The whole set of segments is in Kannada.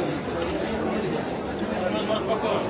Thank you.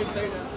ಏನು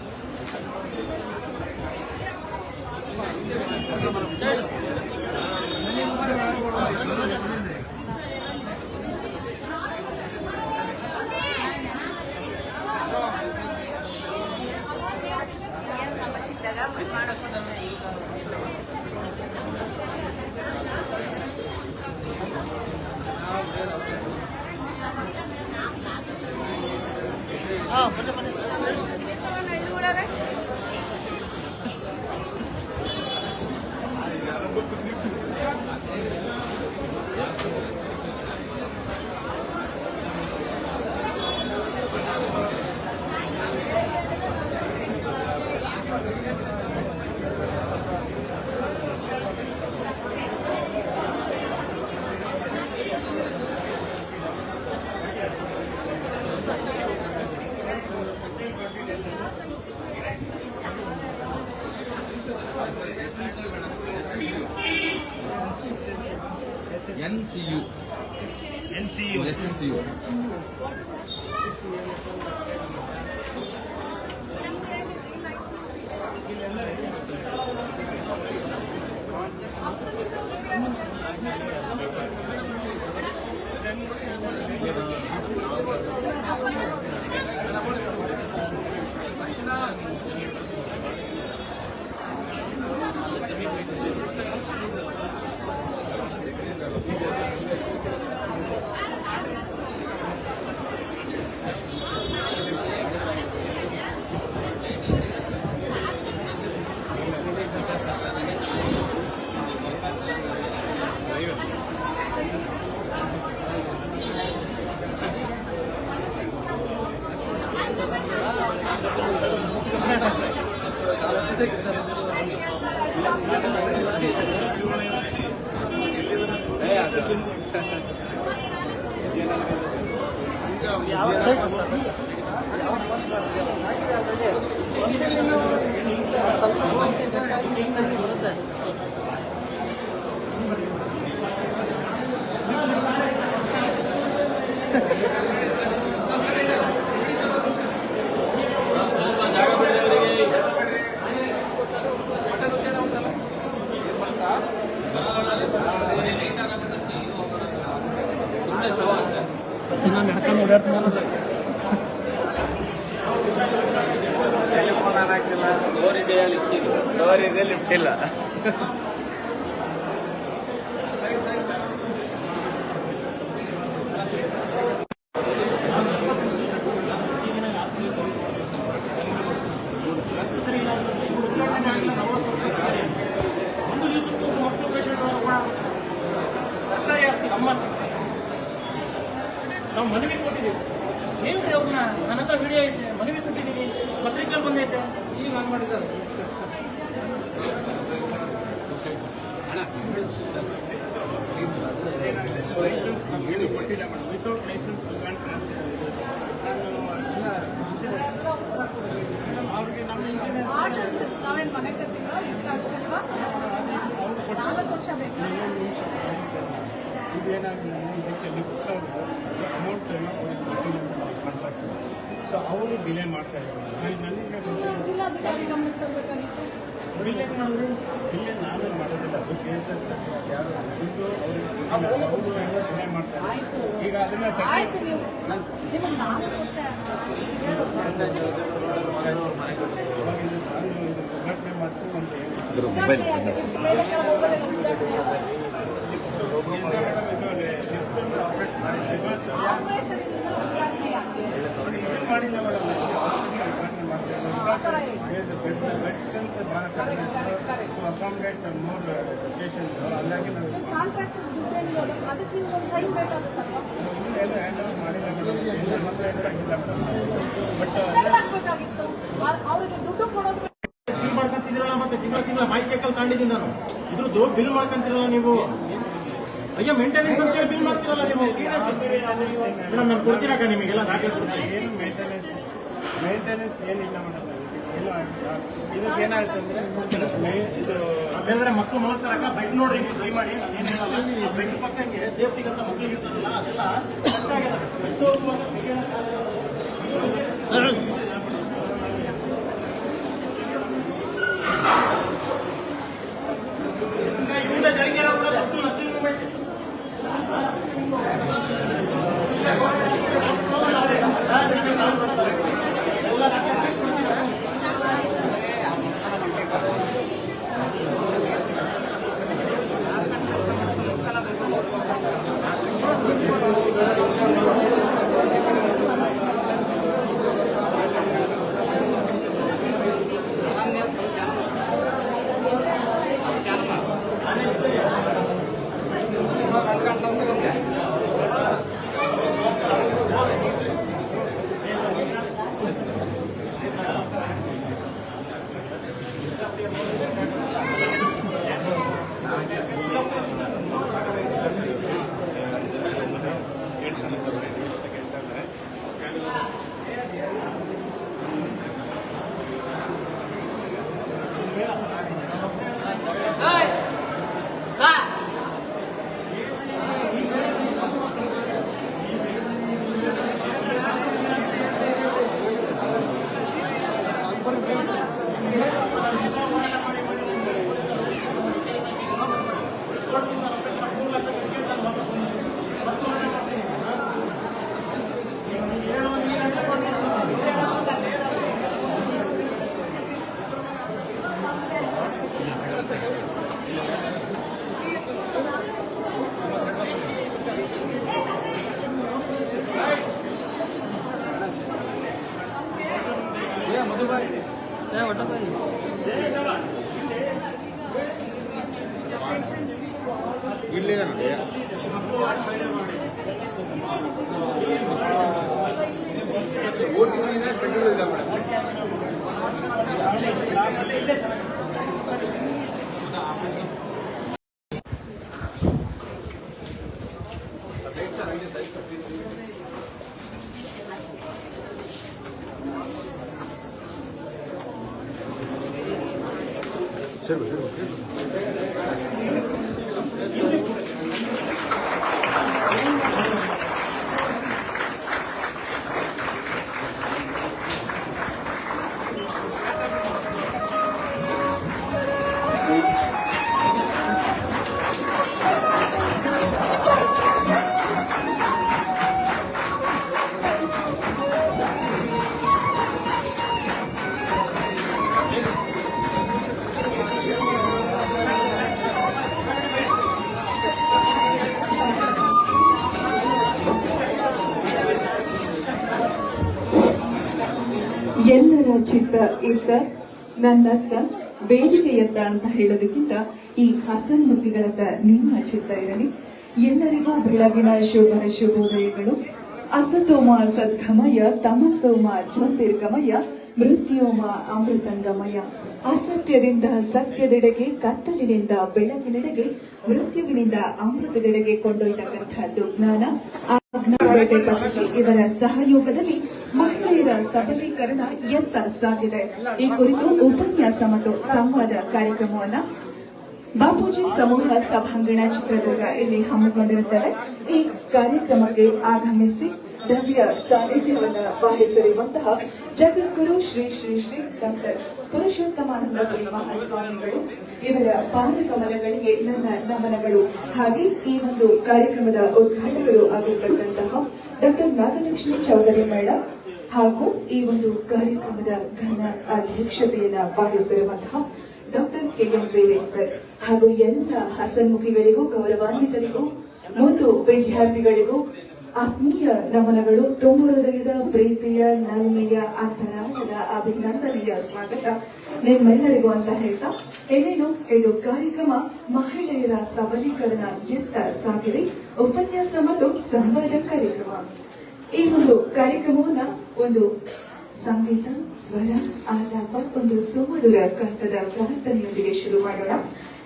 ಓಡಾಡ್ತೀನಿ ಟೆಲಿಫೋನ್ ಹಾಕಿಲ್ಲ ಡೋರ್ ಇದೆ ಲಿಫ್ಟ್ ಇಲ್ಲ ಸರ್ಕಾರಿ ಆಸ್ತಿ ನಮ್ಮ ಅವ್ರಿಗೆ ನಮ್ಮ ಇಂಜಿನಿಯರ್ಸ್ ನಾವೇನ್ ಮನೆ ನಾಲ್ಕು ಅಮೌಂಟ್ ಸೊ ಅವರು ಡಿಲೇ ಮಾಡ್ತಾ ಇದ್ದಾರೆ ನನಗೆ ಜಿಲ್ಲಾಧಿಕಾರಿ ಗಮನಕ್ಕೆ ಬಿಲ್ಲೆ ಮಾಡಿದ್ರು ಬಿಲ್ಲೆ ನಾವೇ ಮಾಡೋದಿಲ್ಲ ಅದು ಕೆ ಎಸ್ ಎಸ್ ಯಾರು ದುಡ್ಡು ಅವ್ರಿಗೆ ಅವರು ಎಲ್ಲ ಡಿಲೇ ಮಾಡ್ತಾರೆ ಆಯ್ತು ಈಗ ಅದನ್ನ ಆಯ್ತು ನೀವು ನಿಮಗೆ ನಾಲ್ಕು ವರ್ಷ ಅವಾಗಿಂದ ನಾನು ಇದು ಉದ್ಘಾಟನೆ ಮಾಡಿಸಿ ಒಂದು ಉದ್ಘಾಟನೆ ಆಗಿದೆ. ಮೇಲೆ ಕೆಳಗೆ ಹೋಗೋದೆಲ್ಲ ಉದ್ಘಾಟನೆ. ಆಪರೇಟ್ ಮಾಡಿ ರಿವರ್ಸ್ ಆಪರೇಷನ್ ಇಲ್ಲ ಉದ್ಘಾಟನೆ ಆಗಿದೆ. ಇದನ್ನ ಮಾಡಿಲ್ಲ ಮೇಡಮ್ ಉದ್ಘಾಟನೆ ದುಡ್ಡು ಕೊಡೋದು ಬಿಲ್ ಮಾಡ್ಕೊಂತಿದ್ರಲ್ಲ ಮತ್ತೆ ತಿಂಗಳ ತಿಂಗಳ ಮಾಹಿತಿ ಹಾಕಲ್ ತಗೊಂಡಿದ್ದೀನಿ ನಾನು. ಇದ್ರದ್ದು ಬಿಲ್ ಮಾಡ್ಕೊಂತಿರಲ್ಲ ನೀವು? ಅಯ್ಯೋ ಮೇಂಟೆನೆನ್ಸ್ ಅಂತ ಹೇಳಿ ಬಿಲ್ ಮಾಡ್ತೀರಲ್ಲ ನೀವು? ಮೇಡಮ್ ನಾನು ಕೊಡ್ತೀರಾಕ ನಿಮಗೆಲ್ಲ? ದಾಖಲೆ ಕೊಡ್ತೀನಿ ಏನು ಮೇಂಟೆನೆನ್ಸ್ ಮೇಂಟೆನೆನ್ಸ್ ಏನಿಲ್ಲ ಮೇಡಮ್ ಆಗಿಲ್ಲ ಮೇಲ್ಗಡೆ ಮಕ್ಕಳು ಮಾಡ್ತಾರಕ್ಕ ಬೆಡ್ ನೋಡ್ರಿ ನೀವು, ದಯಮಾಡಿ. ಬೆಡ್ ಪಕ್ಕಂಗೆ ಸೇಫ್ಟಿಗೆ ಅಂತ ಮಕ್ಕಳು ಇರ್ತಾರಲ್ಲ, ಅದೆಲ್ಲ ಕಷ್ಟ ಆಗಿದೆ ಇಲ್ಲ ಮೇಡಮ್ ಚಿತ್ತ ಇತ್ತ ನನ್ನತ್ತ ಬೇಡಿಕೆಯತ್ತ ಅಂತ ಹೇಳೋದಕ್ಕಿಂತ ಈ ಹಸನ್ಮುಖಿಗಳತ್ತ ನಿಮ್ಮ ಚಿತ್ತ ಇರಲಿ. ಎಲ್ಲರಿಗೂ ಬೆಳಗಿನ ಶುಭ ಶುಭೋದಯಗಳು. ಅಸತೋಮ ಸದ್ಗಮಯ ತಮಸೋಮ ಜ್ಯೋತಿರ್ಗಮಯ, ಮೃತ್ಯೋಮ ಅಮೃತಂಗಮಯ. ಅಸತ್ಯದಿಂದ ಸತ್ಯದೆಡೆಗೆ, ಕತ್ತಲಿನಿಂದ ಬೆಳಕಿನೆಡೆಗೆ ಮೃತ್ಯುವಿನಿಂದ ಅಮೃತದೆಡೆಗೆ ಕೊಂಡೊಯ್ತಕ್ಕಂಥದ್ದು ಜ್ಞಾನ ಆ ಜ್ಞಾನಪೇಟೆ ಇವರ ಸಹಯೋಗದಲ್ಲಿ ಮಹಿಳೆಯರ ಸಬಲೀಕರಣ ಎತ್ತ ಸಾಗಿದೆ? ಈ ಕುರಿತು ಉಪನ್ಯಾಸ ಮತ್ತು ಸಂವಾದ ಕಾರ್ಯಕ್ರಮವನ್ನ ಬಾಪೂಜಿ ಸಮೂಹ ಸಭಾಂಗಣ ಚಿತ್ರದುರ್ಗ ಇಲ್ಲಿ ಹಮ್ಮಿಕೊಂಡಿರುತ್ತಾರೆ ಈ ಕಾರ್ಯಕ್ರಮಕ್ಕೆ ಆಗಮಿಸಿ ದಿವ್ಯ ಸಾನ್ನಿಧ್ಯವನ್ನು ವಹಿಸಿರುವಂತಹ ಜಗದ್ಗುರು ಶ್ರೀ ಶ್ರೀ ಶ್ರೀ ಡಾಕ್ಟರ್ ಪುರುಷೋತ್ತಮಾನಂದಪುರಿ ಮಹಾಸ್ವಾಮಿಗಳು, ಇವರ ಪಾದಕಮಲಗಳಿಗೆ ನನ್ನ ನಮನಗಳು. ಹಾಗೆ ಈ ಒಂದು ಕಾರ್ಯಕ್ರಮದ ಉದ್ಘಾಟಕರು ಆಗಿರ್ತಕ್ಕಂತಹ ಡಾಕ್ಟರ್ ನಾಗಲಕ್ಷ್ಮಿ ಚೌಧರಿ ಮೇಡಮ್ ಹಾಗೂ ಈ ಒಂದು ಕಾರ್ಯಕ್ರಮದ ಘನ ಅಧ್ಯಕ್ಷತೆಯನ್ನ ವಹಿಸಿರುವಂತಹ ಡಾಕ್ಟರ್ ಕೆ ಎಂ ಬೇರೆ ಸರ್ ಹಾಗೂ ಎಲ್ಲ ಹಸನ್ಮುಖಿಗಳಿಗೂ, ಗೌರವಾನ್ವಿತರಿಗೂ ಮತ್ತು ವಿದ್ಯಾರ್ಥಿಗಳಿಗೂ ಆತ್ಮೀಯ ನಮನಗಳು. ತುಂಬ ಹೃದಯದ ಪ್ರೀತಿಯ ನಲ್ಮೆಯ ಅಂತರಾಳದ ಅಭಿನಂದನೆಯ ಸ್ವಾಗತ ನಿಮ್ಮೆಲ್ಲರಿಗೂ ಅಂತ ಹೇಳ್ತಾ ಏನೇನು ಇದು ಕಾರ್ಯಕ್ರಮ ಮಹಿಳೆಯರ ಸಬಲೀಕರಣ ಎತ್ತ ಸಾಗಿದೆ. ಉಪನ್ಯಾಸ ಮತ್ತು ಸಂವಾದ ಕಾರ್ಯಕ್ರಮ. ಈ ಒಂದು ಕಾರ್ಯಕ್ರಮವನ್ನ ಒಂದು ಸಂಗೀತ, ಸ್ವರ, ಆಲಾಪ, ಒಂದು ಸುಮಧುರ ಕಂಠದ ಪ್ರಾರ್ಥನೆಯೊಂದಿಗೆ ಶುರು ಮಾಡೋಣ.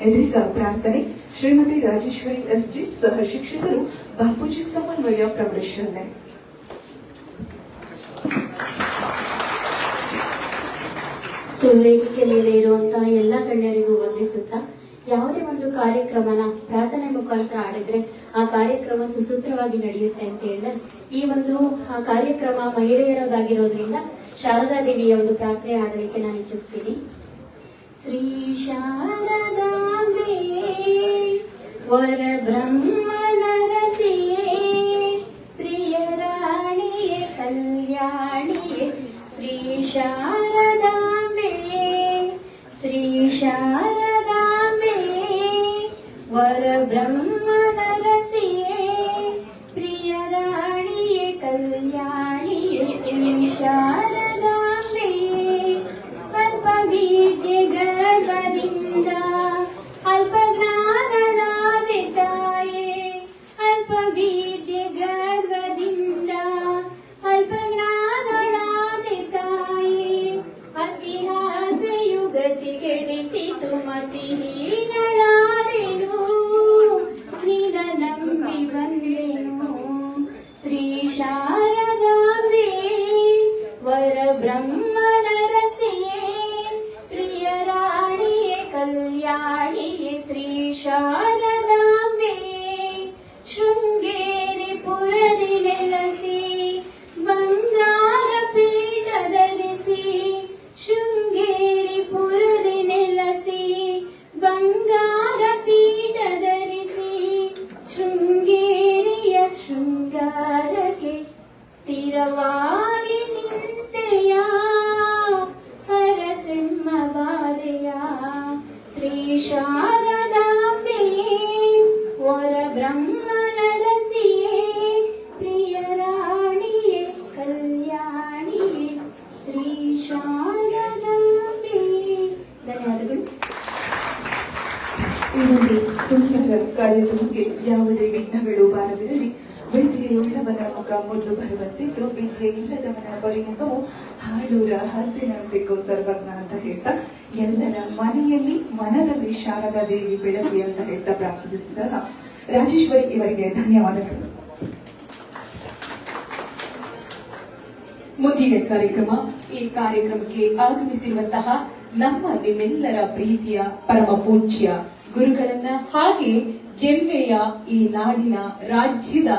ಎದುರಿಗ ಪ್ರಾರ್ಥನೆ, ಶ್ರೀಮತಿ ರಾಜೇಶ್ವರಿ ಎಸ್ ಜಿ ಸಹ ಶಿಕ್ಷಕರು ಬಾಪೂಜಿ ಸಮನ್ವಯ ಪ್ರೌಢಶಾಲೆ ಸೊ ವೇದಿಕೆ ಮೇಲೆ ಇರುವಂತಹ ಎಲ್ಲ ಗಣ್ಯರಿಗೂ ವಂದಿಸುತ್ತಾ ಯಾವುದೇ ಒಂದು ಕಾರ್ಯಕ್ರಮನ ಪ್ರಾರ್ಥನೆ ಮುಖಾಂತರ ಆಡಿದ್ರೆ ಆ ಕಾರ್ಯಕ್ರಮ ಸುಸೂತ್ರವಾಗಿ ನಡೆಯುತ್ತೆ ಅಂತ ಹೇಳಿದ್ರೆ, ಈ ಒಂದು, ಆ ಕಾರ್ಯಕ್ರಮ ಮಹಿಳೆಯರದಾಗಿರೋದ್ರಿಂದ ಶಾರದಾ ದೇವಿಯ ಒಂದು ಪ್ರಾರ್ಥನೆ ಆಡಲಿಕ್ಕೆ ನಾನು ಇಚ್ಛಿಸ್ತೀನಿ. ಶ್ರೀ ಶಾರದಾಂಬೆ ವರ ಬ್ರಹ್ಮನರಸಿಯೇ, ಪ್ರಿಯ ರಾಣಿಯೇ, ಕಲ್ಯಾಣಿಯೇ, ಶ್ರೀ ಶಾರದಾಂಬೆ ಶ್ರೀ ಶಾರದಾಂಬೆ ವರ ಸ್ಥಿರವಾಗಿ ಹೇಳ್ತಾ ಎಲ್ಲರ ಮನೆಯಲ್ಲಿ ಮನದಲ್ಲಿ ಶಾರದಾ ದೇವಿ ಬೆಳಗಿ ಅಂತ ಹೇಳ್ತಾ ಪ್ರಾರ್ಥಿಸಿದಾಗ ರಾಜೇಶ್ವರಿ ಇವರಿಗೆ ಧನ್ಯವಾದಗಳು. ಮುಂದಿನ ಕಾರ್ಯಕ್ರಮ, ಈ ಕಾರ್ಯಕ್ರಮಕ್ಕೆ ಆಗಮಿಸಿರುವಂತಹ ನಮ್ಮ ನಿಮ್ಮೆಲ್ಲರ ಪ್ರೀತಿಯ ಪರಮ ಪೂಜ್ಯ ಗುರುಗಳನ್ನ ಹಾಗೆ ಜೆಮ್ಮೆಯ ಈ ನಾಡಿನ ರಾಜ್ಯದ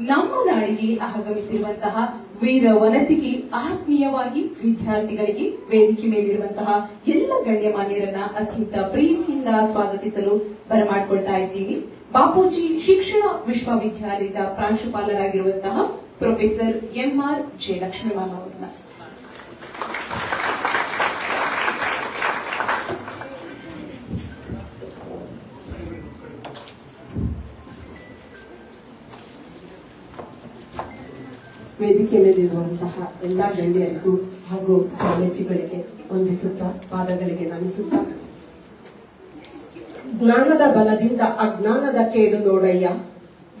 ನಮ್ಮ ನಾಡಿಗೆ ಆಗಮಿಸಿರುವಂತಹ ವೀರ ವನತಿಗೆ ಆತ್ಮೀಯವಾಗಿ ವಿದ್ಯಾರ್ಥಿಗಳಿಗೆ ವೇದಿಕೆ ಮೇಲಿರುವಂತಹ ಎಲ್ಲ ಗಣ್ಯಮಾನ್ಯರನ್ನ ಅತ್ಯಂತ ಪ್ರೀತಿಯಿಂದ ಸ್ವಾಗತಿಸಲು ಬರಮಾಡ್ಕೊಳ್ತಾ ಇದ್ದೀವಿ. ಬಾಪೂಜಿ ಶಿಕ್ಷಣ ವಿಶ್ವವಿದ್ಯಾಲಯದ ಪ್ರಾಂಶುಪಾಲರಾಗಿರುವಂತಹ ಪ್ರೊಫೆಸರ್ ಎಂಆರ್ ಜಯಲಕ್ಷ್ಮೀಮಾನ್ ಅವರನ್ನ. ವೇದಿಕೆ ಮೇಲಿರುವಂತಹ ಎಲ್ಲ ಗಣ್ಯರಿಗೂ ಹಾಗೂ ಸ್ವಾಮೀಜಿಗಳಿಗೆ ವಂದಿಸುತ್ತಾ, ಪಾದಗಳಿಗೆ ನಮಿಸುತ್ತಾ. ಜ್ಞಾನದ ಬಲದಿಂದ ಅಜ್ಞಾನದ ಕೇಡು ನೋಡಯ್ಯ.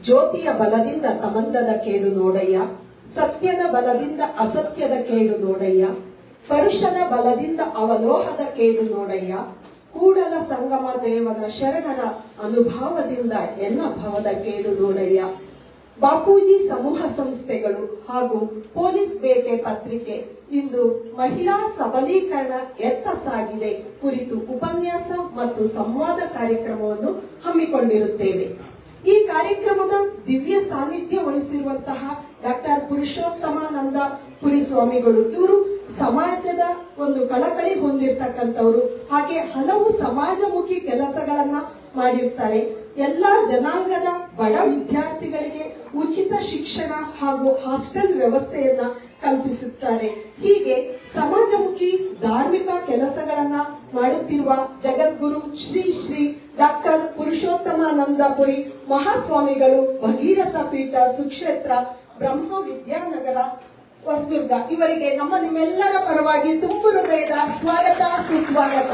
ಜ್ಯೋತಿಯ ಬಲದಿಂದ ತಮಂದದ ಕೇಡು ನೋಡಯ್ಯ. ಸತ್ಯದ ಬಲದಿಂದ ಅಸತ್ಯದ ಕೇಡು ನೋಡಯ್ಯ. ಪರುಷನ ಬಲದಿಂದ ಅವಲೋಹದ ಕೇಡು ನೋಡಯ್ಯ. ಕೂಡಲ ಸಂಗಮ ದೇವನ ಶರಣರ ಅನುಭಾವದಿಂದ ಎಲ್ಲ ಭವದ ಕೇಡು ನೋಡಯ್ಯ. ಬಾಪೂಜಿ ಸಮೂಹ ಸಂಸ್ಥೆಗಳು ಹಾಗೂ ಪೊಲೀಸ್ ಬೇಟೆ ಪತ್ರಿಕೆ ಇಂದು ಮಹಿಳಾ ಸಬಲೀಕರಣ ಎತ್ತ ಸಾಗಿದೆ ಕುರಿತು ಉಪನ್ಯಾಸ ಮತ್ತು ಸಂವಾದ ಕಾರ್ಯಕ್ರಮವನ್ನು ಹಮ್ಮಿಕೊಂಡಿರುತ್ತೇವೆ. ಈ ಕಾರ್ಯಕ್ರಮದ ದಿವ್ಯ ಸಾನ್ನಿಧ್ಯ ವಹಿಸಿರುವಂತಹ ಡಾಕ್ಟರ್ ಪುರುಷೋತ್ತಮಾನಂದ ಪುರಿ ಸ್ವಾಮಿಗಳು ಇವರು ಸಮಾಜದ ಒಂದು ಕಳಕಳಿ ಹೊಂದಿರತಕ್ಕಂಥವ್ರು. ಹಾಗೆ ಹಲವು ಸಮಾಜಮುಖಿ ಕೆಲಸಗಳನ್ನ ಮಾಡಿರ್ತಾರೆ. ಎಲ್ಲಾ ಜನಾಂಗದ ಬಡ ವಿದ್ಯಾರ್ಥಿಗಳಿಗೆ ಉಚಿತ ಶಿಕ್ಷಣ ಹಾಗೂ ಹಾಸ್ಟೆಲ್ ವ್ಯವಸ್ಥೆಯನ್ನ ಕಲ್ಪಿಸುತ್ತಾರೆ. ಹೀಗೆ ಸಮಾಜಮುಖಿ ಧಾರ್ಮಿಕ ಕೆಲಸಗಳನ್ನ ಮಾಡುತ್ತಿರುವ ಜಗದ್ಗುರು ಶ್ರೀ ಶ್ರೀ ಡಾಕ್ಟರ್ ಪುರುಷೋತ್ತಮಾನಂದಪುರಿ ಮಹಾಸ್ವಾಮಿಗಳು ಭಗೀರಥ ಪೀಠ, ಸುಕ್ಷೇತ್ರ, ಬ್ರಹ್ಮ ವಿದ್ಯಾನಗರ, ಹೊಸದುರ್ಗ. ಇವರಿಗೆ ನಮ್ಮ ನಿಮ್ಮೆಲ್ಲರ ಪರವಾಗಿ ತುಂಬು ಹೃದಯದ ಸ್ವಾಗತ, ಸುಸ್ವಾಗತ.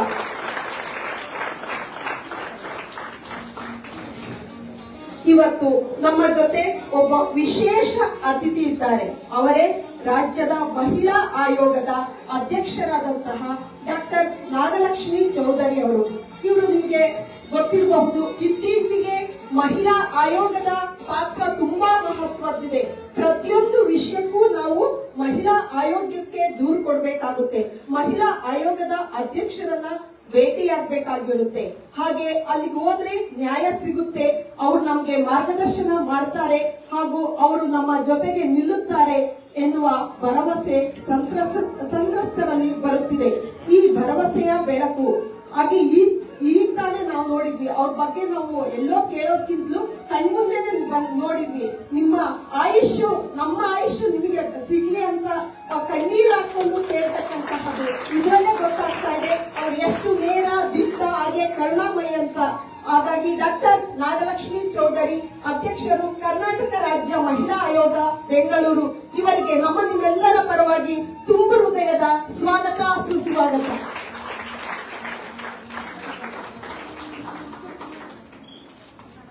ಇವತ್ತು ನಮ್ಮ ಜೊತೆ ಒಬ್ಬ ವಿಶೇಷ ಅತಿಥಿ ಇದ್ದಾರೆ. ಅವರೇ ರಾಜ್ಯದ ಮಹಿಳಾ ಆಯೋಗದ ಅಧ್ಯಕ್ಷರಾದಂತಹ ಡಾಕ್ಟರ್ ನಾಗಲಕ್ಷ್ಮಿ ಚೌಧರಿ ಅವರು. ಇವರು ನಿಮಗೆ ಗೊತ್ತಿರಬಹುದು, ಇತ್ತೀಚೆಗೆ ಮಹಿಳಾ ಆಯೋಗದ ಪಾತ್ರ ತುಂಬಾ ಮಹತ್ವದ್ದಿದೆ. ಪ್ರತಿಯೊಂದು ವಿಷಯಕ್ಕೂ ನಾವು ಮಹಿಳಾ ಆಯೋಗಕ್ಕೆ ದೂರು ಕೊಡಬೇಕಾಗುತ್ತೆ. ಮಹಿಳಾ ಆಯೋಗದ ಅಧ್ಯಕ್ಷರನ್ನ ಭೇಟಿಯಾಗಬೇಕಾಗಿರುತ್ತೆ. ಹಾಗೆ ಅಲ್ಲಿಗೆ ಹೋದ್ರೆ ನ್ಯಾಯ ಸಿಗುತ್ತೆ. ಅವ್ರು ನಮ್ಗೆ ಮಾರ್ಗದರ್ಶನ ಮಾಡ್ತಾರೆ ಹಾಗೂ ಅವರು ನಮ್ಮ ಜೊತೆಗೆ ನಿಲ್ಲುತ್ತಾರೆ ಎನ್ನುವ ಭರವಸೆ ಸಂತ್ರಸ್ತ, ಸಂತ್ರಸ್ತರಲ್ಲಿ ಬರುತ್ತಿದೆ. ಈ ಭರವಸೆಯ ಬೆಳಕು. ಹಾಗೆ ಈ ತಾನೇ ನಾವು ನೋಡಿದ್ವಿ. ಅವ್ರ ಬಗ್ಗೆ ನಾವು ಎಲ್ಲೋ ಕೇಳೋಕ್ಕಿಂತಲೂ ಕಣ್ಮುಂದೆನೆ ಬಂದ್ ನೋಡಿದ್ವಿ. ನಿಮ್ಮ ಆಯುಷ್ ನಮ್ಮ ಆಯುಷು ನಿಮಗೆ ಸಿಗ್ಲಿ ಅಂತ ಆ ಕಣ್ಣೀರ್ ಹಾಕೊಂಡು ಕೇಳ್ತಕ್ಕಂತಹದ್ದು ಇದರಲ್ಲೇ ಗೊತ್ತಾಗ್ತಾ ಇದೆ ಅವ್ರು ಎಷ್ಟು ನೇರ ದಿಟ್ಟ ಹಾಗೆ ಕರುಣಾಮಯಿ ಅಂತ ಹಾಗಾಗಿ ಡಾಕ್ಟರ್ ನಾಗಲಕ್ಷ್ಮಿ ಚೌಧರಿ ಅಧ್ಯಕ್ಷರು ಕರ್ನಾಟಕ ರಾಜ್ಯ ಮಹಿಳಾ ಆಯೋಗ ಬೆಂಗಳೂರು ಇವರಿಗೆ ನಮ್ಮ ನಿಮ್ಮೆಲ್ಲರ ಪರವಾಗಿ ತುಂಬು ಹೃದಯದ ಸ್ವಾಗತ ಸುಸ್ವಾಗತ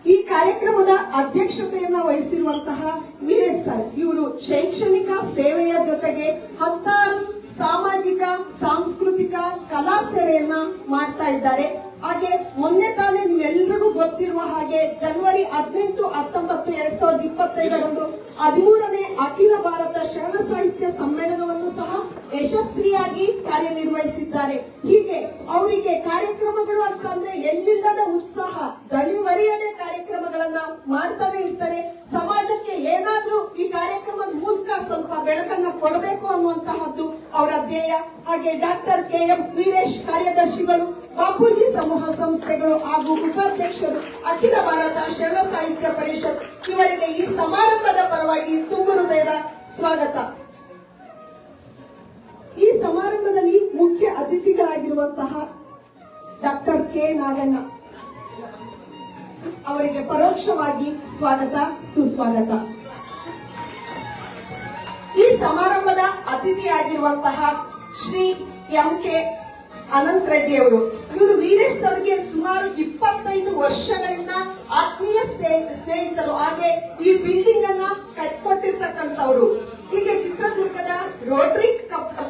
ಈ ಕಾರ್ಯಕ್ರಮದ ಅಧ್ಯಕ್ಷತೆಯನ್ನ ವಹಿಸಿರುವಂತಹ ವೀರೇಶ್ ಸರ್ ಇವರು ಶೈಕ್ಷಣಿಕ ಸೇವೆಯ ಜೊತೆಗೆ ಹತ್ತಾರು ಸಾಮಾಜಿಕ ಸಾಂಸ್ಕೃತಿಕ ಕಲಾ ಸೇವೆಯನ್ನ ಮಾಡ್ತಾ ಇದ್ದಾರೆ ಹಾಗೆ ಮೊನ್ನೆ ತಾನೇ ನಿಮ್ಮೆಲ್ಲರಿಗೂ ಗೊತ್ತಿರುವ ಹಾಗೆ ಜನವರಿ ಹದಿನೆಂಟು, ಹತ್ತೊಂಬತ್ತು, ಎರಡ್ ಸಾವಿರದ ಇಪ್ಪತ್ತೈದರಂದು ಹದಿಮೂರನೇ ಅಖಿಲ ಭಾರತ ಶರಣ ಸಾಹಿತ್ಯ ಸಮ್ಮೇಳನವನ್ನು ಸಹ ಯಶಸ್ವಿಯಾಗಿ ಕಾರ್ಯನಿರ್ವಹಿಸಿದ್ದಾರೆ. ಹೀಗೆ ಅವರಿಗೆ ಕಾರ್ಯಕ್ರಮಗಳು ಅಂತಂದ್ರೆ ಎಂಜಿಲ್ಲದ ಉತ್ಸಾಹ, ದಣಿವರಿಯದೆ ಕಾರ್ಯಕ್ರಮಗಳನ್ನ ಮಾಡ್ತಾನೆ ಇರ್ತಾರೆ. ಸಮಾಜಕ್ಕೆ ಏನಾದ್ರೂ ಈ ಕಾರ್ಯಕ್ರಮದ ಮೂಲಕ ಸ್ವಲ್ಪ ಬೆಳಕನ್ನ ಕೊಡಬೇಕು ಅನ್ನುವಂತಹದ್ದು ಅವರ ಧ್ಯೇಯ. ಹಾಗೆ ಡಾಕ್ಟರ್ ಕೆ ಎಂ ವೀರೇಶ್ ಕಾರ್ಯದರ್ಶಿಗಳು ಬಾಪೂಜಿ ಸಮೂಹ ಸಂಸ್ಥೆಗಳು ಹಾಗೂ ಉಪಾಧ್ಯಕ್ಷರು ಅಖಿಲ ಭಾರತ ಶರಣ ಸಾಹಿತ್ಯ ಪರಿಷತ್ ಇವರಿಗೆ ಈ ಸಮಾರಂಭದ ಪರವಾಗಿ ತುಂಬು ಹೃದಯದ ಸ್ವಾಗತ. ಈ ಸಮಾರಂಭದಲ್ಲಿ ಮುಖ್ಯ ಅತಿಥಿಗಳಾಗಿರುವಂತಹ ಡಾಕ್ಟರ್ ಕೆ ನಾಗಣ್ಣ ಅವರಿಗೆ ಪರೋಕ್ಷವಾಗಿ ಸ್ವಾಗತ, ಸುಸ್ವಾಗತ. ಈ ಸಮಾರಂಭದ ಅತಿಥಿಯಾಗಿರುವಂತಹ ಶ್ರೀ ಎಂ ಕೆ ಅನಂತ್ ರೆಡ್ಡಿ ಅವರು ಇವರು ವೀರೇಶ್ ಅವರಿಗೆ ಸುಮಾರು ಇಪ್ಪತ್ತೈದು ವರ್ಷಗಳಿಂದ ಆತ್ಮೀಯ ಸ್ನೇ- ಸ್ನೇಹಿತರು, ಹಾಗೆ ಈ ಬಿಲ್ಡಿಂಗ್ ಅನ್ನ ಕಟ್ಕೊಟ್ಟಿರ್ತಕ್ಕಂಥವ್ರು. ಹೀಗೆ ಚಿತ್ರದುರ್ಗದ ರೋಟರಿ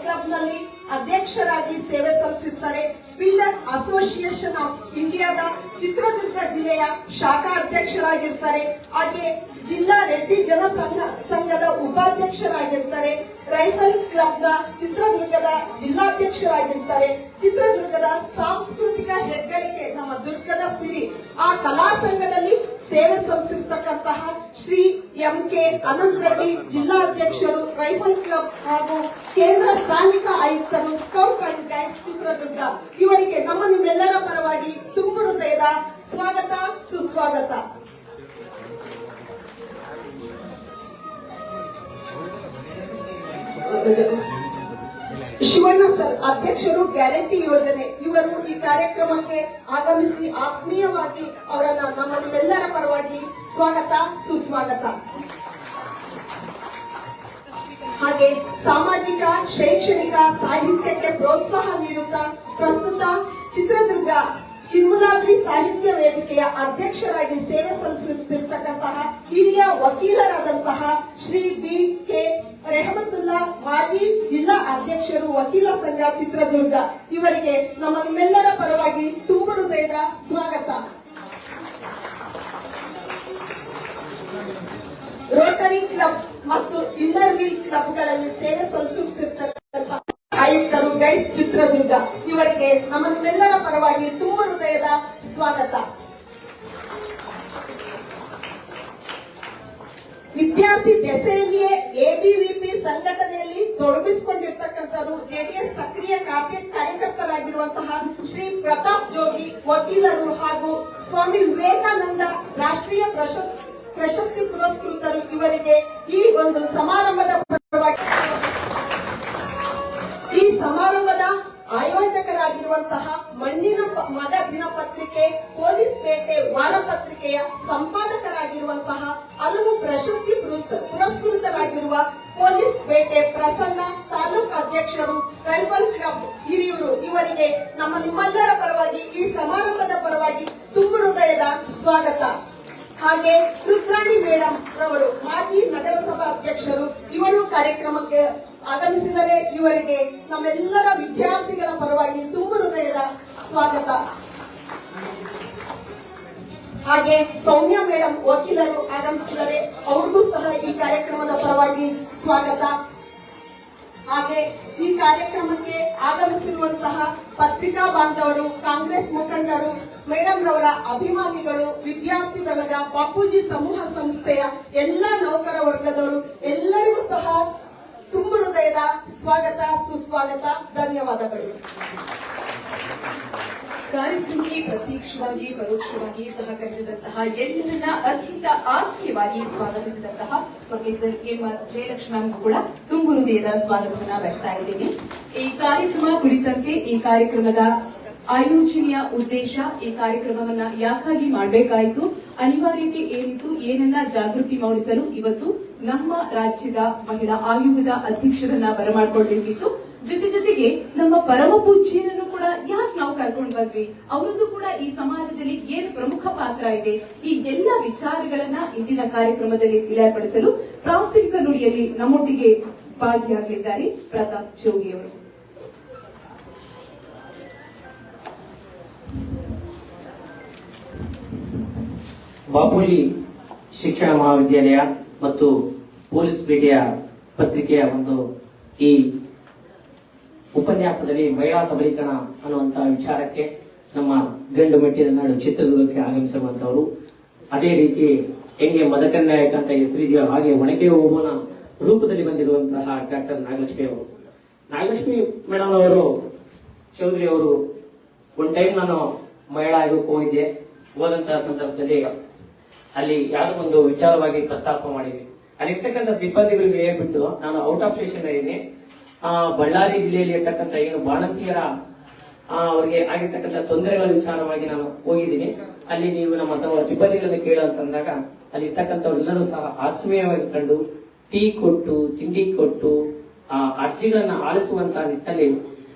ಕ್ಲಬ್ನಲ್ಲಿ ಅಧ್ಯಕ್ಷರಾಗಿ ಸೇವೆ ಸಲ್ಲಿಸಿರ್ತಾರೆ. ಬಿಲ್ಡರ್ ಅಸೋಸಿಯೇಷನ್ ಆಫ್ ಇಂಡಿಯಾದ ಚಿತ್ರದುರ್ಗ ಜಿಲ್ಲೆಯ ಶಾಖಾ ಅಧ್ಯಕ್ಷರಾಗಿರ್ತಾರೆ. ಹಾಗೆ ಜಿಲ್ಲಾ ರೆಡ್ಡಿ ಜನ ಸಂಘ ಸಂಘದ ಉಪಾಧ್ಯಕ್ಷರಾಗಿರ್ತಾರೆ. ರೈಫಲ್ ಕ್ಲಬ್ನ ಚಿತ್ರದುರ್ಗದ ಜಿಲ್ಲಾಧ್ಯಕ್ಷರಾಗಿರ್ತಾರೆ. ಚಿತ್ರದುರ್ಗದ ಸಾಂಸ್ಕೃತಿಕ ಹೆಗ್ಗಳಿಕೆ ನಮ್ಮ ದುರ್ಗದ ಸಿರಿ. ಆ ಕಲಾ ಸಂಘದಲ್ಲಿ ಸೇವೆ ಸಲ್ಲಿಸಿರ್ತಕ್ಕಂತಹ ಶ್ರೀ ಎಂ ಕೆ ಅನಂತ್ ರೆಡ್ಡಿ ಜಿಲ್ಲಾಧ್ಯಕ್ಷರು, ರೈಫಲ್ ಕ್ಲಬ್ ಹಾಗೂ ಕೇಂದ್ರ ಸ್ಥಾನಿಕ ಆಯುಕ್ತರು, ಸ್ಕೌಟ್ ಅಂಡ್ ಗೈಡ್ಸ್ ಚಿತ್ರದುರ್ಗ. ಇವರಿಗೆ ನಮ್ಮ ನಿಮ್ಮೆಲ್ಲರ ಪರವಾಗಿ ತುಂಬ ಹೃದಯದ ಸ್ವಾಗತ, ಸುಸ್ವಾಗತ. ಶಿವಣ್ಣ ಸರ್, ಅಧ್ಯಕ್ಷರು ಗ್ಯಾರಂಟಿ ಯೋಜನೆ. ಇವರು ಈ ಕಾರ್ಯಕ್ರಮಕ್ಕೆ ಆಗಮಿಸಿ ಆತ್ಮೀಯವಾಗಿ ಅವರನ್ನ ನಮ್ಮ ನಿಮ್ಮೆಲ್ಲರ ಪರವಾಗಿ ಸ್ವಾಗತ, ಸುಸ್ವಾಗತ. ಹಾಗೆ ಸಾಮಾಜಿಕ, ಶೈಕ್ಷಣಿಕ, ಸಾಹಿತ್ಯಕ್ಕೆ ಪ್ರೋತ್ಸಾಹ ನೀಡುತ್ತಾ ಪ್ರಸ್ತುತ ಚಿತ್ರದುರ್ಗ ಚಿನ್ಮುಲಾದ್ರಿ ಸಾಹಿತ್ಯ ವೇದಿಕೆಯ ಅಧ್ಯಕ್ಷರಾಗಿ ಸೇವೆ ಸಲ್ಲಿಸುತ್ತಿರ್ತಕ್ಕಂತಹ ಹಿರಿಯ ವಕೀಲರಾದಂತಹ ಶ್ರೀ ಬಿ ಕೆ ರೆಹಮತುಲ್ಲಾ ಮಾಜಿ ಜಿಲ್ಲಾ ಅಧ್ಯಕ್ಷರು ವಕೀಲ ಸಂಘ ಚಿತ್ರದುರ್ಗ. ಇವರಿಗೆ ನಮ್ಮ ನಿಮ್ಮೆಲ್ಲರ ಪರವಾಗಿ ತುಂಬು ಹೃದಯದ ಸ್ವಾಗತ. ರೋಟರಿ ಕ್ಲಬ್ ಮತ್ತು ಇನ್ನರ್ ವೀಲ್ ಕ್ಲಬ್ಗಳಲ್ಲಿ ಸೇವೆ ಸಲ್ಲಿಸುತ್ತಿರ್ತಕ್ಕಂಥ ಆಯುಕ್ತರು ಗೈಸ್ ಚಿತ್ರದುರ್ಗ. ಇವರಿಗೆ ನಮ್ಮ ನಿಮ್ಮೆಲ್ಲರ ಪರವಾಗಿ ತುಂಬು ಹೃದಯದ ಸ್ವಾಗತ. ವಿದ್ಯಾರ್ಥಿ ದೆಸೆಯಲ್ಲಿಯೇ ಎಬಿವಿಪಿ ಸಂಘಟನೆಯಲ್ಲಿ ತೊಡಗಿಸಿಕೊಂಡಿರ್ತಕ್ಕಂಥವರು ಜೆಡಿಎಸ್ ಸಕ್ರಿಯ ಕಾರ್ಯ ಕಾರ್ಯಕರ್ತರಾಗಿರುವಂತಹ ಶ್ರೀ ಪ್ರತಾಪ್ ಜೋಗಿ ವಕೀಲರು ಹಾಗೂ ಸ್ವಾಮಿ ವಿವೇಕಾನಂದ ರಾಷ್ಟ್ರೀಯ ಪ್ರಶಸ್ತಿ ಪ್ರಶಸ್ತಿ ಪುರಸ್ಕೃತರು ಇವರಿಗೆ ಈ ಒಂದು ಸಮಾರಂಭದ ಈ ಸಮಾರಂಭದ ಆಯೋಜಕರಾಗಿರುವಂತಹ ಮಣ್ಣಿನ ಮಗ ದಿನಪತ್ರಿಕೆ, ಪೊಲೀಸ್ ಪೇಟೆ, ವಾರಪತ್ರಿಕೆಯ ಸಂಪಾದಕರಾಗಿರುವಂತಹ ಹಲವು ಪ್ರಶಸ್ತಿ ಪುರಸ್- ಪುರಸ್ಕೃತರಾಗಿರುವ ಪೊಲೀಸ್ ಪೇಟೆ ಪ್ರಸನ್ನ ತಾಲೂಕು ಅಧ್ಯಕ್ಷರು ರೈಫಲ್ ಕ್ಲಬ್ ಹಿರಿಯೂರು ಇವರಿಗೆ ನಮ್ಮ ನಿಮ್ಮೆಲ್ಲರ ಪರವಾಗಿ ಈ ಸಮಾರಂಭದ ಪರವಾಗಿ ತುಂಬು ಹೃದಯದ ಸ್ವಾಗತ. ಹಾಗೆ ರುದ್ರಾಣಿ ಮೇಡಂ ರವರು ಮಾಜಿ ನಗರಸಭಾ ಅಧ್ಯಕ್ಷರು ಇವರು ಕಾರ್ಯಕ್ರಮಕ್ಕೆ ಆಗಮಿಸಿದರೆ ಇವರಿಗೆ ನಮ್ಮೆಲ್ಲರ ವಿದ್ಯಾರ್ಥಿಗಳ ಪರವಾಗಿ ತುಂಬು ಹೃದಯದ ಸ್ವಾಗತ. ಹಾಗೆ ಸೌಮ್ಯ ಮೇಡಂ ವಕೀಲರು ಆಗಮಿಸಿದರೆ ಅವ್ರಿಗೂ ಸಹ ಈ ಕಾರ್ಯಕ್ರಮದ ಪರವಾಗಿ ಸ್ವಾಗತ. ಹಾಗೆ ಈ ಕಾರ್ಯಕ್ರಮಕ್ಕೆ ಆಗಮಿಸಿರುವಂತಹ ಪತ್ರಿಕಾ ಬಾಂಧವರು, ಕಾಂಗ್ರೆಸ್ ಮುಖಂಡರು, ಮೇಡಂ ರವರ ಅಭಿಮಾನಿಗಳು, ವಿದ್ಯಾರ್ಥಿ ಬಳಗ, ಬಾಪೂಜಿ ಸಮೂಹ ಸಂಸ್ಥೆಯ ಎಲ್ಲ ನೌಕರ ವರ್ಗದವರು ಎಲ್ಲರಿಗೂ ಸಹ ತುಂಬು ಹೃದಯದ ಸ್ವಾಗತ, ಸುಸ್ವಾಗತ, ಧನ್ಯವಾದಗಳು. ಕಾರ್ಯಕ್ರಮಕ್ಕೆ ಪ್ರತ್ಯಕ್ಷವಾಗಿ, ಪರೋಕ್ಷವಾಗಿ ಸಹಕರಿಸಿದಂತಹ ಎಲ್ಲರನ್ನ ಅತ್ಯಂತ ಆತ್ಮೀಯವಾಗಿ ಸ್ವಾಗತಿಸಿದಂತಹ ಪ್ರೊಫೆಸರ್ ಎಂ ಜಯಲಕ್ಷ್ಮಣ್ ಕೂಡ ತುಂಬು ಹೃದಯದ ಸ್ವಾಗತವನ್ನ ಇದ್ದೀನಿ. ಈ ಕಾರ್ಯಕ್ರಮ ಕುರಿತಂತೆ, ಈ ಕಾರ್ಯಕ್ರಮದ ಆಯೋಜನೆಯ ಉದ್ದೇಶ, ಈ ಕಾರ್ಯಕ್ರಮವನ್ನ ಯಾಕಾಗಿ ಮಾಡಬೇಕಾಯಿತು, ಅನಿವಾರ್ಯತೆ ಏನಿತ್ತು, ಏನನ್ನ ಜಾಗೃತಿ ಮೂಡಿಸಲು ಇವತ್ತು ನಮ್ಮ ರಾಜ್ಯದ ಮಹಿಳಾ ಆಯೋಗದ ಅಧ್ಯಕ್ಷರನ್ನ ಬರಮಾಡ್ಕೊಳ್ಬೇಕಿತ್ತು ಜೊತೆ ಜೊತೆಗೆ ನಮ್ಮ ಪರಮ ಪೂಜ್ಯರನ್ನು ಕೂಡ ಯಾಕೆ ನಾವು ಕರ್ಕೊಂಡು ಬಂದ್ವಿ? ಅವರದ್ದು ಕೂಡ ಈ ಸಮಾಜದಲ್ಲಿ ಏನು ಪ್ರಮುಖ ಪಾತ್ರ ಇದೆ? ಈ ಎಲ್ಲ ವಿಚಾರಗಳನ್ನ ಇಂದಿನ ಕಾರ್ಯಕ್ರಮದಲ್ಲಿ ವಿಳಯಪಡಿಸಲು ಪ್ರಾಸ್ತಾವಿಕ ನುಡಿಯಲ್ಲಿ ನಮ್ಮೊಟ್ಟಿಗೆ ಭಾಗಿಯಾಗಲಿದ್ದಾರೆ ಪ್ರತಾಪ್ ಜೋಗಿ ಅವರು. ಬಾಪೂಜಿ ಶಿಕ್ಷಣ ಮಹಾವಿದ್ಯಾಲಯ ಮತ್ತು ಪೊಲೀಸ್ ಪೇಟೆಯ ಪತ್ರಿಕೆಯ ಒಂದು ಈ ಉಪನ್ಯಾಸದಲ್ಲಿ ಮಹಿಳಾ ಸಬಲೀಕರಣ ಅನ್ನುವಂತಹ ವಿಚಾರಕ್ಕೆ ನಮ್ಮ ಗಂಡು ಮೆಟ್ಟಿದ ನಾಡು ಚಿತ್ರದುರ್ಗಕ್ಕೆ ಆಗಮಿಸಿರುವಂತವರು ಅದೇ ರೀತಿ ಹೆಂಗೆ ಮದಕನ್ಯಾಯಕ ಅಂತ ಹೆಸರಿದೆಯೋ ಹಾಗೆ ಒಣಕೆ ಓಬನ ರೂಪದಲ್ಲಿ ಬಂದಿರುವಂತಹ ಡಾಕ್ಟರ್ ನಾಗಲಕ್ಷ್ಮಿ ಅವರು. ನಾಗಲಕ್ಷ್ಮಿ ಮೇಡಮ್ ಅವರು, ಚೌಧರಿ ಅವರು, ಒಂದ್ ಟೈಮ್ ನಾನು ಮಹಿಳಾ ಆಯೋಗಕ್ಕೆ ಹೋಗಿದ್ದೆ. ಹೋದಂತಹ ಸಂದರ್ಭದಲ್ಲಿ ಅಲ್ಲಿ ಯಾರು ಒಂದು ವಿಚಾರವಾಗಿ ಪ್ರಸ್ತಾಪ ಮಾಡಿದ್ವಿ. ಅಲ್ಲಿರ್ತಕ್ಕಂಥ ಸಿಬ್ಬಂದಿಗಳಿಗೆ ಹೇಳ್ಬಿಟ್ಟು ನಾನು ಔಟ್ ಆಫ್ ಸ್ಟೇಷನ್ ಇದ್ದೀನಿ. ಆ, ಬಳ್ಳಾರಿ ಜಿಲ್ಲೆಯಲ್ಲಿ ಇರ್ತಕ್ಕಂಥ ಏನು ಬಾಣಂತಿಯರ ಅವರಿಗೆ ಆಗಿರ್ತಕ್ಕಂಥ ತೊಂದರೆಗಳ ವಿಚಾರವಾಗಿ ನಾನು ಹೋಗಿದ್ದೀನಿ. ಅಲ್ಲಿ ನೀವು ನಮ್ಮ ಸಿಬ್ಬಂದಿಗಳನ್ನು ಕೇಳು ಅಂತಂದಾಗ ಅಲ್ಲಿ ಇರ್ತಕ್ಕಂಥವ್ರೆಲ್ಲರೂ ಸಹ ಆತ್ಮೀಯವಾಗಿ ಕಂಡು ಟೀ ಕೊಟ್ಟು ತಿಂಡಿ ಕೊಟ್ಟು ಆ ಅರ್ಜಿಗಳನ್ನ ಆಲಿಸುವಂತಹ ನಿಟ್ಟಲ್ಲಿ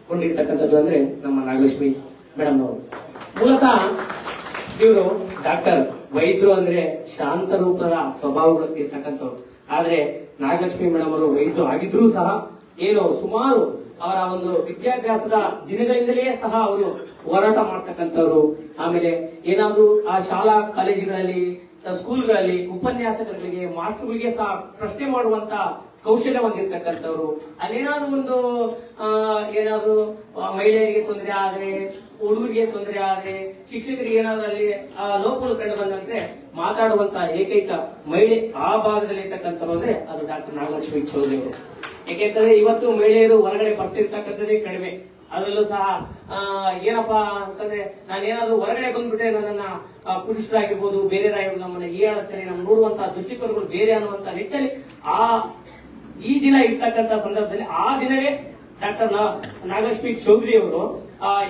ಕೊಂಡಿರ್ತಕ್ಕಂಥದ್ದು ಅಂದ್ರೆ ನಮ್ಮ ನಾಗಲಕ್ಷ್ಮಿ ಮೇಡಮ್ ಅವರು ಮೂಲತಃ ಇವರು ಡಾಕ್ಟರ್ ವೈದ್ಯರು ಅಂದ್ರೆ ಶಾಂತ ರೂಪದ ಸ್ವಭಾವಗಳು ಇರ್ತಕ್ಕಂಥವ್ರು ಆದ್ರೆ ನಾಗಲಕ್ಷ್ಮಿ ಮೇಡಮ್ ಅವರು ವೈದ್ಯರು ಆಗಿದ್ರೂ ಸಹ ಏನು ಸುಮಾರು ಅವರ ಒಂದು ವಿದ್ಯಾಭ್ಯಾಸದ ದಿನಗಳಿಂದಲೇ ಸಹ ಅವರು ಹೋರಾಟ ಮಾಡ್ತಕ್ಕಂಥವ್ರು. ಆಮೇಲೆ ಏನಾದ್ರು ಆ ಶಾಲಾ ಕಾಲೇಜುಗಳಲ್ಲಿ ಸ್ಕೂಲ್ಗಳಲ್ಲಿ ಉಪನ್ಯಾಸಕರಿಗೆ ಮಾಸ್ಟರ್ಗಳಿಗೆ ಸಹ ಪ್ರಶ್ನೆ ಮಾಡುವಂತ ಕೌಶಲ್ಯ ಹೊಂದಿರ್ತಕ್ಕಂಥವ್ರು. ಅಲ್ಲೇನಾದ್ರೂ ಒಂದು ಏನಾದ್ರು ಮಹಿಳೆಯರಿಗೆ ತೊಂದರೆ ಆದ್ರೆ ಹುಡುಗರಿಗೆ ತೊಂದರೆ ಆದ್ರೆ ಶಿಕ್ಷಕರಿಗೆ ಏನಾದ್ರೂ ಅಲ್ಲಿ ಆ, ಲೋಪಗಳು ಕಂಡು ಬಂದಂತೆ ಮಾತಾಡುವಂತ ಏಕೈಕ ಮಹಿಳೆ ಆ ಭಾಗದಲ್ಲಿ ಇರ್ತಕ್ಕಂಥವ್ರು ಅದು ಡಾಕ್ಟರ್ ನಾಗಲಕ್ಷ್ಮಿ ಚೌಧರಿ ಅವರು. ಯಾಕೆಂತಂದ್ರೆ ಇವತ್ತು ಮಹಿಳೆಯರು ಹೊರಗಡೆ ಬರ್ತಿರ್ತಕ್ಕಂಥದ್ದೇ ಕಡಿಮೆ. ಅದರಲ್ಲೂ ಸಹ ಏನಪ್ಪಾ ಅಂತಂದ್ರೆ ನಾನೇನಾದ್ರೂ ಹೊರಗಡೆ ಬಂದ್ಬಿಟ್ಟೆ ನನ್ನನ್ನ ಪುರುಷರಾಗಿರ್ಬೋದು ಬೇರೆಯವರಾಗಿರ್ಬೋದು ನಮ್ಮನ್ನ ಹೀಯಾಳಿಸ್ತಾರೆ ನಮ್ಮ ನೋಡುವಂತಹ ದೃಷ್ಟಿಕೋನಗಳು ಬೇರೆ ಅನ್ನುವಂತ ನಿಟ್ಟಿನಲ್ಲಿ ಆ ಈ ದಿನ ಇರ್ತಕ್ಕಂಥ ಸಂದರ್ಭದಲ್ಲಿ ಆ ದಿನವೇ ಡಾಕ್ಟರ್ ನಾಗಲಕ್ಷ್ಮಿ ಚೌಧರಿ ಅವರು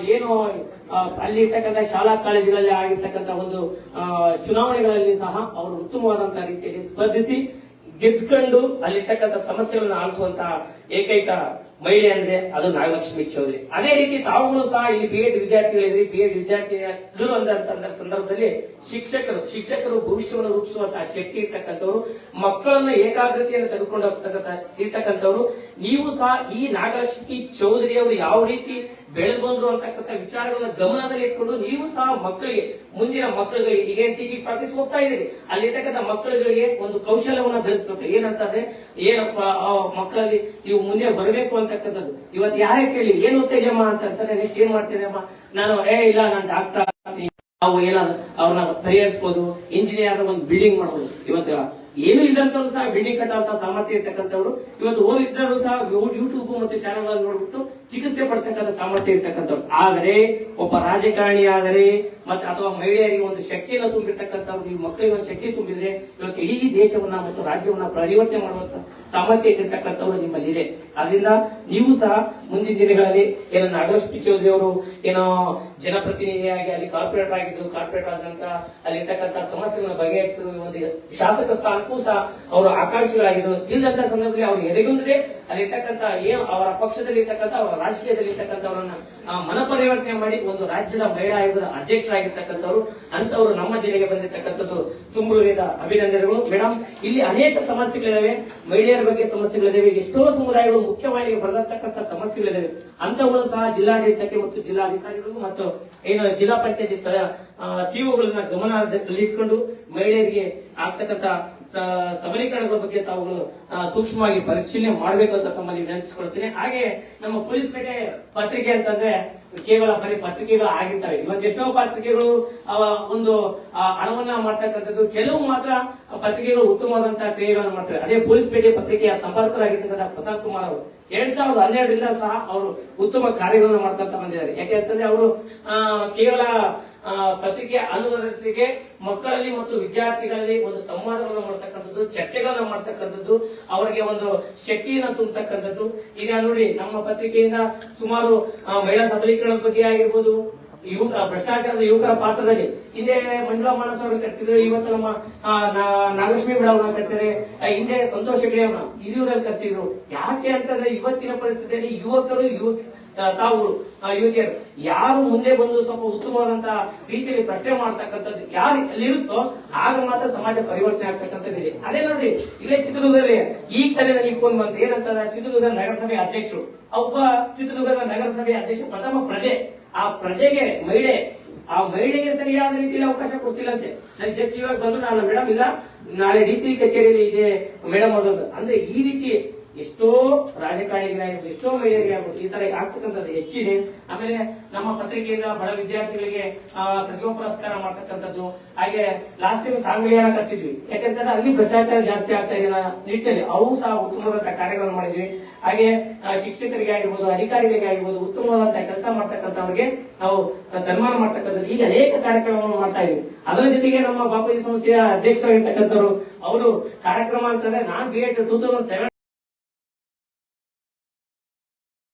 ಏನು ಆ, ಅಲ್ಲಿ ಇರ್ತಕ್ಕಂಥ ಶಾಲಾ ಕಾಲೇಜುಗಳಲ್ಲಿ ಆಗಿರ್ತಕ್ಕಂಥ ಒಂದು ಚುನಾವಣೆಗಳಲ್ಲಿ ಸಹ ಅವರು ಉತ್ತಮವಾದಂತಹ ರೀತಿಯಲ್ಲಿ ಸ್ಪರ್ಧಿಸಿ ಗೆದ್ಕೊಂಡು ಅಲ್ಲಿರ್ತಕ್ಕಂಥ ಸಮಸ್ಯೆಗಳನ್ನ ಆಲಿಸುವಂತಹ ಏಕೈಕ ಮಹಿಳೆ ಅಂದ್ರೆ ಅದು ನಾಗಲಕ್ಷ್ಮಿ ಚೌಧರಿ. ಅದೇ ರೀತಿ ತಾವುಗಳು ಸಹ ಇಲ್ಲಿ ಬಿ ಎಡ್ ವಿದ್ಯಾರ್ಥಿಗಳಿದ್ರಿ ಬಿ ಎಡ್ ವಿದ್ಯಾರ್ಥಿಗಳು ಸಂದರ್ಭದಲ್ಲಿ ಶಿಕ್ಷಕರು ಶಿಕ್ಷಕರು ಭವಿಷ್ಯವನ್ನು ರೂಪಿಸುವಂತಹ ಶಕ್ತಿ ಇರ್ತಕ್ಕಂಥವ್ರು ಮಕ್ಕಳನ್ನ ಏಕಾಗ್ರತೆಯನ್ನು ತೆಗೆದುಕೊಂಡು ಹೋಗ್ತಕ್ಕಂಥ ಇರ್ತಕ್ಕಂಥವ್ರು. ನೀವು ಸಹ ಈ ನಾಗಲಕ್ಷ್ಮಿ ಚೌಧರಿ ಅವರು ಯಾವ ರೀತಿ ಬೆಳೆದು ಬಂದ್ರು ಅಂತಕ್ಕಂಥ ವಿಚಾರಗಳನ್ನ ಗಮನದಲ್ಲಿ ಇಟ್ಕೊಂಡು ನೀವು ಸಹ ಮಕ್ಕಳಿಗೆ, ಮುಂದಿನ ಮಕ್ಕಳುಗಳಿಗೆ ಈಗ ಟೀಚಿಂಗ್ ಪ್ರಾಕ್ಟೀಸ್ ಹೋಗ್ತಾ ಇದ್ದೀರಿ. ಅಲ್ಲಿರ್ತಕ್ಕಂಥ ಮಕ್ಕಳುಗಳಿಗೆ ಒಂದು ಕೌಶಲ್ಯವನ್ನ ಬೆಳೆಸ್ಬೇಕು. ಏನಂತಂದ್ರೆ, ಏನಪ್ಪ, ಆ ಮಕ್ಕಳಲ್ಲಿ ಇವು ಮುಂದೆ ಬರಬೇಕು ಅಂತಕ್ಕಂಥದ್ದು. ಇವತ್ತು ಯಾರೇ ಕೇಳಿ, ಏನು ಅಂತ ಅಂತಾರೆ. ನೆಕ್ಸ್ಟ್ ಏನ್ ಮಾಡ್ತಿದ್ಯಮ್ಮ ನಾನು, ಏ, ಇಲ್ಲ, ನಾನು ಡಾಕ್ಟರ್. ನಾವು ಏನಾದ್ರು ಅವ್ರನ್ನ ಪರಿಹರಿಸಬಹುದು ಇಂಜಿನಿಯರ್ ಒಂದು ಬಿಲ್ಡಿಂಗ್ ಮಾಡಬಹುದು ಇವತ್ತು ಏನು ಇಲ್ಲಂತವ್ರು ಸಹ ಬಿಳಿ ಕಟ್ಟುವಂತ ಸಾಮರ್ಥ್ಯ ಇರ್ತಕ್ಕಂಥವ್ರು. ಇವತ್ತು ಓದಿದ್ದರೂ ಸಹ ಯೂಟ್ಯೂಬ್ ಮತ್ತು ಚಾನೆಲ್ ನೋಡ್ಬಿಟ್ಟು ಚಿಕಿತ್ಸೆ ಪಡ್ತಕ್ಕಂಥ ಸಾಮರ್ಥ್ಯ ಇರ್ತಕ್ಕಂಥವ್ರು. ಆದರೆ ಒಬ್ಬ ರಾಜಕಾರಣಿ ಆದರೆ ಮತ್ತೆ ಅಥವಾ ಮಹಿಳೆಯರಿಗೆ ಒಂದು ಶಕ್ತಿಯನ್ನು ತುಂಬಿರ್ತಕ್ಕಂಥವ್ರು, ನೀವು ಮಕ್ಕಳಿಗೆ ಒಂದು ಶಕ್ತಿ ತುಂಬಿದ್ರೆ ಇವತ್ತು ಇಡೀ ದೇಶವನ್ನ ಮತ್ತು ರಾಜ್ಯವನ್ನ ಪರಿವರ್ತನೆ ಮಾಡುವಂತ ಸಾಮರ್ಥ್ಯ ಇರ್ತಕ್ಕಂಥವ್ರು ನಿಮ್ಮಲ್ಲಿ ಇದೆ. ಅದರಿಂದ ನೀವು ಸಹ ಮುಂದಿನ ದಿನಗಳಲ್ಲಿ ಏನೋ ನಾಗಲಕ್ಷ್ಮಿ ಚೌಧರಿ ಅವರು ಏನೋ ಜನಪ್ರತಿನಿಧಿಯಾಗಿ ಅಲ್ಲಿ ಕಾರ್ಪೊರೇಟರ್ ಆಗಿದ್ದು ಕಾರ್ಪೊರೇಟರ್ ಆದ ಅಲ್ಲಿರ್ತಕ್ಕಂಥ ಸಮಸ್ಯೆಗಳನ್ನು ಬಗೆಹರಿಸಿದ ಒಂದು ಶಾಸಕ ಸ್ಥಾನಕ್ಕೂ ಸಹ ಅವರು ಆಕಾಂಕ್ಷಿಗಳಾಗಿದ್ದು ಇಲ್ಲದಂತ ಸಂದರ್ಭದಲ್ಲಿ ಅವರು ಎದೆಗುಂದದೆ ಅಲ್ಲಿರ್ತಕ್ಕಂಥ ಏನು ಅವರ ಪಕ್ಷದಲ್ಲಿ ಇರ್ತಕ್ಕಂಥ ಅವರ ರಾಜಕೀಯದಲ್ಲಿ ಇರ್ತಕ್ಕಂಥವರನ್ನ ಆ, ಮನ ಪರಿವರ್ತನೆ ಮಾಡಿ ಒಂದು ರಾಜ್ಯದ ಮಹಿಳಾ ಆಯೋಗದ ಅಧ್ಯಕ್ಷರಾಗಿರ್ತಕ್ಕಂಥವ್ರು ಅಂತವರು ನಮ್ಮ ಜಿಲ್ಲೆಗೆ ಬಂದಿರತಕ್ಕಂಥದ್ದು ತುಂಬುವುದರಿಂದ ಅಭಿನಂದನೆಗಳು. ಮೇಡಮ್ ಇಲ್ಲಿ ಅನೇಕ ಸಮಸ್ಯೆಗಳಿದಾವೆ ಮಹಿಳೆಯರ ಬಗ್ಗೆ ಸಮಸ್ಯೆಗಳಿದಾವೆ. ಎಷ್ಟೋ ಸಮುದಾಯಗಳು ಮುಖ್ಯವಾಗಿ ಬರತಕ್ಕಂಥ ಸಮಸ್ಯೆಗಳಿದಾವೆ. ಅಂತವುಗಳು ಸಹ ಜಿಲ್ಲಾಡಳಿತಕ್ಕೆ ಮತ್ತು ಜಿಲ್ಲಾಧಿಕಾರಿಗಳು ಮತ್ತು ಏನು ಜಿಲ್ಲಾ ಪಂಚಾಯತಿ ಸಿಒಗಳನ್ನ ಗಮನದಲ್ಲಿಟ್ಕೊಂಡು ಮಹಿಳೆಯರಿಗೆ ಆಗ್ತಕ್ಕಂಥ ಸಬಲೀಕರಣದ ಬಗ್ಗೆ ತಾವುಗಳು ಸೂಕ್ಷ್ಮವಾಗಿ ಪರಿಶೀಲನೆ ಮಾಡಬೇಕು ಅಂತ ತಮ್ಮಲ್ಲಿ ವಿನಂತಿಸಿಕೊಳ್ತೀನಿ ಹಾಗೆ ನಮ್ಮ ಪೊಲೀಸ್ ಪೇಟೆ ಪತ್ರಿಕೆ ಅಂತಂದ್ರೆ ಕೇವಲ ಬರೀ ಪತ್ರಿಕೆಗಳು ಆಗಿರ್ತವೆ ಇವತ್ತು ಎಷ್ಟೋ ಪತ್ರಿಕೆಗಳು ಒಂದು ಹಣವನ್ನ ಮಾಡ್ತಕ್ಕಂಥದ್ದು, ಕೆಲವು ಮಾತ್ರ ಪತ್ರಿಕೆಗಳು ಉತ್ತಮವಾದಂತಹ ಕ್ರಿಯೆಗಳನ್ನು ಮಾಡ್ತವೆ. ಅದೇ ಪೊಲೀಸ್ ಪೇಟೆ ಪತ್ರಿಕೆಯ ಸಂಪರ್ಕರಾಗಿರ್ತಕ್ಕಂಥ ಪ್ರಸಾದ್ ಕುಮಾರ್ ಅವರು. ಎರಡ್ ಸಾವಿರದ ಹನ್ನೆರಡರಿಂದ ಸಹ ಅವರು ಉತ್ತಮ ಕಾರ್ಯಗಳನ್ನು ಮಾಡ್ಕೊಂತ ಬಂದಿದ್ದಾರೆ. ಯಾಕೆ ಅಂತಂದ್ರೆ ಅವರು ಕೇವಲ ಪತ್ರಿಕೆ ಅನ್ನುವುದರೊಂದಿಗೆ ಮಕ್ಕಳಲ್ಲಿ ಮತ್ತು ವಿದ್ಯಾರ್ಥಿಗಳಲ್ಲಿ ಒಂದು ಸಂವಾದವನ್ನು ಮಾಡ್ತಕ್ಕಂಥದ್ದು, ಚರ್ಚೆಗಳನ್ನ ಮಾಡ್ತಕ್ಕಂಥದ್ದು, ಅವರಿಗೆ ಒಂದು ಶಕ್ತಿಯನ್ನು ತುಂಬತಕ್ಕಂಥದ್ದು. ಈಗ ನೋಡಿ, ನಮ್ಮ ಪತ್ರಿಕೆಯಿಂದ ಸುಮಾರು ಮಹಿಳಾ ಸಬಲೀಕರಣ ಬಗ್ಗೆ ಆಗಿರ್ಬೋದು ಯುವಕ ಭ್ರಷ್ಟಾಚಾರದ ಯುವಕರ ಪಾತ್ರದಲ್ಲಿ ಹಿಂದೆ ಮಂಜುಳಾ ಮಾನಸ್ ಅವರನ್ನು ಕರೆಸಿದ್ರು, ಇವತ್ತು ನಮ್ಮ ನಾಗಲಕ್ಷ್ಮಿ ಬಿಡ ನಾಗಲಕ್ಷ್ಮಿ ಬಿಡವನ್ನ ಕರೆಸಿದ್ರೆ ಹಿಂದೆ ಸಂತೋಷ್ ಹೆಗಡೆ ಗಿಳಿಯವ್ರನ್ನ ಹಿರಿಯೂರಲ್ಲಿ ಕರೆಸಿದ್ರು. ಯಾಕೆ ಅಂತಂದ್ರೆ ಇವತ್ತಿನ ಪರಿಸ್ಥಿತಿಯಲ್ಲಿ ಯುವಕರು ಯುವಕ ತಾವು ಯುವತಿಯರು. ಯಾರು ಮುಂದೆ ಬಂದು ಸ್ವಲ್ಪ ಉತ್ತಮವಾದಂತಹ ರೀತಿಯಲ್ಲಿ ಪ್ರಶ್ನೆ ಮಾಡ್ತಕ್ಕಂಥದ್ದು ಯಾರು ಅಲ್ಲಿರುತ್ತೋ, ಆಗ ಮಾತ್ರ ಸಮಾಜ ಪರಿವರ್ತನೆ ಆಗ್ತಕ್ಕಂಥದ್ದು ಇದೆ. ಅದೇ ನೋಡಿ, ಇಲ್ಲೇ ಚಿತ್ರದುರ್ಗದಲ್ಲಿ ಈ ತಾನೇ ನನಗೆ ಫೋನ್ ಬಂತು. ಏನಂತ ಚಿತ್ರದುರ್ಗ ನಗರಸಭೆ ಅಧ್ಯಕ್ಷರು. ಒಬ್ಬ ಚಿತ್ರದುರ್ಗದ ನಗರಸಭೆ ಅಧ್ಯಕ್ಷ ಪ್ರಥಮ ಪ್ರಜೆ. ಆ ಪ್ರಜೆಗೆ ಮಹಿಳೆ, ಆ ಮಹಿಳೆಗೆ ಸರಿಯಾದ ರೀತಿಯಲ್ಲಿ ಅವಕಾಶ ಕೊಡ್ತಿಲ್ಲಂತೆ. ನನ್ ಜಸ್ಟ್ ಇವಾಗ ಬಂದು ನಾನು, ಮೇಡಮ್, ಇಲ್ಲ, ನಾಳೆ ಡಿ ಸಿ ಕಚೇರಿಯಲ್ಲಿ ಇದೆ, ಮೇಡಮ್ ಅದೊಂದು ಅಂದ್ರೆ ಈ ರೀತಿ ಎಷ್ಟೋ ರಾಜಕಾರಣಿಗಳಾಗಿರ್ಬೋದು ಎಷ್ಟೋ ಮಹಿಳೆಯರಿಗೆ ಆಗ್ಬೋದು ಈ ತರ ಆಗ್ತಕ್ಕಂಥದ್ದು ಹೆಚ್ಚಿದೆ. ಆಮೇಲೆ ನಮ್ಮ ಪತ್ರಿಕೆಯಿಂದ ಬಡ ವಿದ್ಯಾರ್ಥಿಗಳಿಗೆ ಪ್ರತಿಭಾ ಪುರಸ್ಕಾರ ಮಾಡ್ತಕ್ಕಂಥದ್ದು. ಹಾಗೆ ಲಾಸ್ಟ್ ಟೈಮ್ ಸಾಂಗ್ಲಿಯನ್ನ ಕಲಿಸಿದ್ವಿ ಯಾಕಂತಂದ್ರೆ ಅಲ್ಲಿ ಭ್ರಷ್ಟಾಚಾರ ಜಾಸ್ತಿ ಆಗ್ತಾ ಇದೆ ನಿಟ್ಟಿನಲ್ಲಿ ಅವು ಸಹ ಉತ್ತಮವಾದಂತಹ ಕಾರ್ಯಗಳನ್ನು ಮಾಡಿದ್ವಿ. ಹಾಗೆ ಶಿಕ್ಷಕರಿಗೆ ಆಗಿರ್ಬೋದು, ಅಧಿಕಾರಿಗಳಿಗೆ ಆಗಿರ್ಬೋದು, ಉತ್ತಮವಾದಂತಹ ಕೆಲಸ ಮಾಡ್ತಕ್ಕಂಥವ್ರಿಗೆ ನಾವು ಸನ್ಮಾನ ಮಾಡ್ತಕ್ಕಂಥದ್ದು. ಈಗ ಅನೇಕ ಕಾರ್ಯಕ್ರಮವನ್ನು ಮಾಡ್ತಾ ಇದ್ವಿ. ಅದರ ಜೊತೆಗೆ ನಮ್ಮ ಬಾಪೂಜಿ ಸಂಸ್ಥೆಯ ಅಧ್ಯಕ್ಷರಾಗಿರ್ತಕ್ಕಂಥವ್ರು, ಅವರು ಕಾರ್ಯಕ್ರಮ ಅಂತಂದ್ರೆ ನಾನ್ B Ed two thousand seven